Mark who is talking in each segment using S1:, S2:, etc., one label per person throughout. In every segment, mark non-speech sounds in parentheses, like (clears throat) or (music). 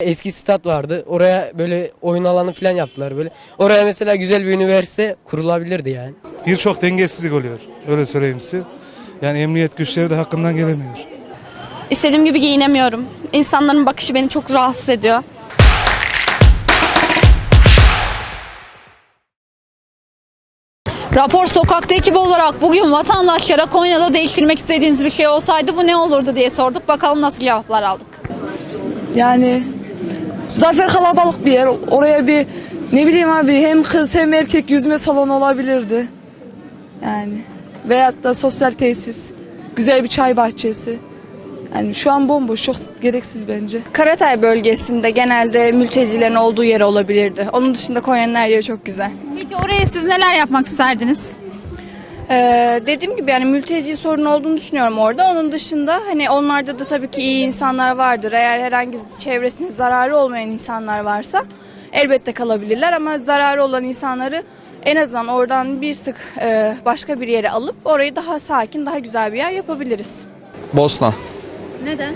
S1: Eski stat vardı. Oraya böyle oyun alanı falan yaptılar böyle. Oraya mesela güzel bir üniversite kurulabilirdi yani.
S2: Birçok dengesizlik oluyor. Öyle söyleyeyim size. Yani emniyet güçleri de hakkından gelemiyor.
S3: İstediğim gibi giyinemiyorum. İnsanların bakışı beni çok rahatsız ediyor.
S4: Rapor Sokak'ta ekibi olarak bugün vatandaşlara Konya'da değiştirmek istediğiniz bir şey olsaydı bu ne olurdu diye sorduk. Bakalım nasıl cevaplar aldık.
S5: Yani Zafer kalabalık bir yer. Oraya bir ne bileyim abi hem kız hem erkek yüzme salonu olabilirdi. Yani veyahut da sosyal tesis. Güzel bir çay bahçesi. Yani şu an bomboş, çok gereksiz bence.
S6: Karatay bölgesinde genelde mültecilerin olduğu yer olabilirdi. Onun dışında Konya'nın her yeri çok güzel.
S4: Peki oraya siz neler yapmak isterdiniz?
S6: Ee, dediğim gibi yani mülteci sorun olduğunu düşünüyorum orada. Onun dışında hani onlarda da tabii ki iyi insanlar vardır. Eğer herhangi çevresine zararı olmayan insanlar varsa elbette kalabilirler ama zararı olan insanları en azından oradan bir tık e, başka bir yere alıp orayı daha sakin, daha güzel bir yer yapabiliriz.
S7: Bosna.
S4: Neden?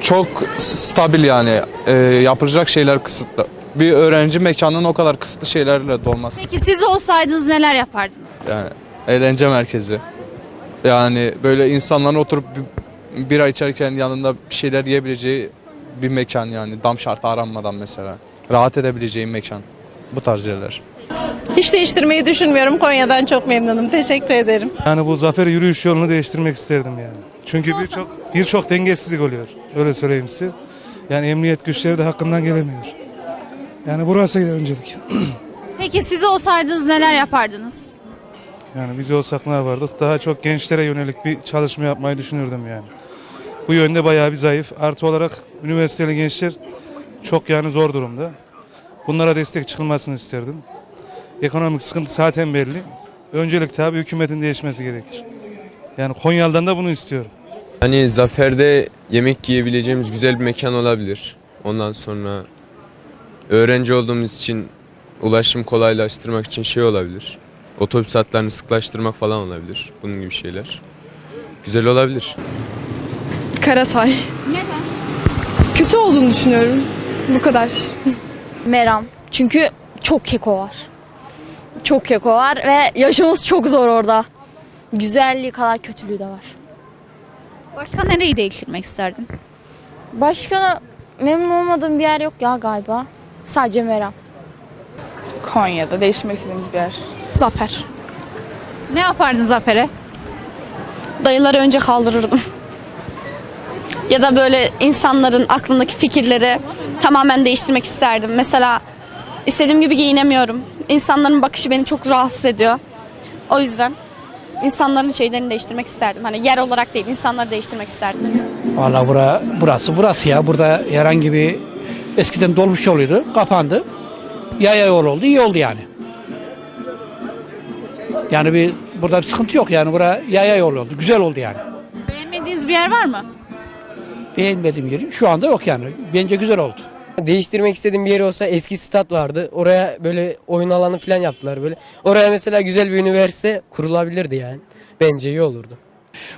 S7: Çok stabil yani. Ee, yapılacak şeyler kısıtlı. Bir öğrenci mekanının o kadar kısıtlı şeylerle dolması.
S4: Peki siz olsaydınız neler yapardınız?
S7: Yani eğlence merkezi. Yani böyle insanların oturup bir, bira içerken yanında bir şeyler yiyebileceği bir mekan yani. Dam şartı aranmadan mesela. Rahat edebileceği mekan. Bu tarz yerler.
S8: Hiç değiştirmeyi düşünmüyorum. Konya'dan çok memnunum. Teşekkür ederim.
S2: Yani bu zafer yürüyüş yolunu değiştirmek isterdim yani. Çünkü birçok birçok dengesizlik oluyor. Öyle söyleyeyim size. Yani emniyet güçleri de hakkından gelemiyor. Yani burasıydı öncelik. (clears throat)
S4: Peki siz olsaydınız neler yapardınız?
S2: Yani biz olsak ne yapardık? Daha çok gençlere yönelik bir çalışma yapmayı düşünürdüm yani. Bu yönde bayağı bir zayıf. Artı olarak üniversiteli gençler çok yani zor durumda. Bunlara destek çıkılmasını isterdim. Ekonomik sıkıntı zaten belli. Öncelik tabii hükümetin değişmesi gerekir. Yani Konyalı'dan da bunu istiyorum.
S9: Hani Zafer'de yemek yiyebileceğimiz güzel bir mekan olabilir. Ondan sonra öğrenci olduğumuz için ulaşım kolaylaştırmak için şey olabilir. Otobüs hatlarını sıklaştırmak falan olabilir. Bunun gibi şeyler. Güzel olabilir.
S6: Karatay.
S4: Neden?
S6: Kötü olduğunu düşünüyorum. Bu kadar.
S3: Meram. Çünkü çok keko var. Çok keko var ve yaşamız çok zor orada. Güzelliği kadar kötülüğü de var.
S4: Başka nereyi değiştirmek isterdin?
S3: Başka memnun olmadığım bir yer yok ya galiba. Sadece Meram.
S6: Konya'da değiştirmek istediğimiz bir yer.
S3: Zafer.
S4: Ne yapardın Zafer'e?
S3: Dayıları önce kaldırırdım. Ya da böyle insanların aklındaki fikirleri tamamen değiştirmek isterdim. Mesela istediğim gibi giyinemiyorum. İnsanların bakışı beni çok rahatsız ediyor. O yüzden insanların şeylerini değiştirmek isterdim. Hani yer olarak değil, insanları değiştirmek isterdim.
S10: Valla bura, burası burası ya. Burada herhangi bir eskiden dolmuş yoluydu. Kapandı. Yaya yol oldu. iyi oldu yani. Yani bir burada bir sıkıntı yok yani. Bura yaya yol oldu. Güzel oldu yani.
S4: Beğenmediğiniz bir yer var mı?
S10: Beğenmediğim yeri şu anda yok yani. Bence güzel oldu.
S1: Değiştirmek istediğim bir yer olsa eski stat vardı. Oraya böyle oyun alanı falan yaptılar böyle. Oraya mesela güzel bir üniversite kurulabilirdi yani. Bence iyi olurdu.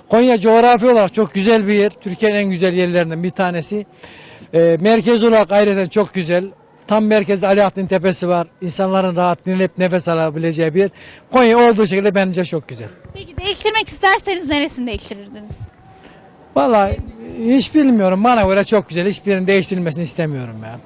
S10: Konya coğrafi olarak çok güzel bir yer. Türkiye'nin en güzel yerlerinden bir tanesi. Ee, merkez olarak ayrıca çok güzel. Tam merkezde Alaaddin Tepesi var. İnsanların rahat dinlenip nefes alabileceği bir yer. Konya olduğu şekilde bence çok güzel.
S4: Peki değiştirmek isterseniz neresini değiştirirdiniz?
S10: Vallahi hiç bilmiyorum. Bana göre çok güzel. Hiçbirinin değiştirilmesini istemiyorum ya.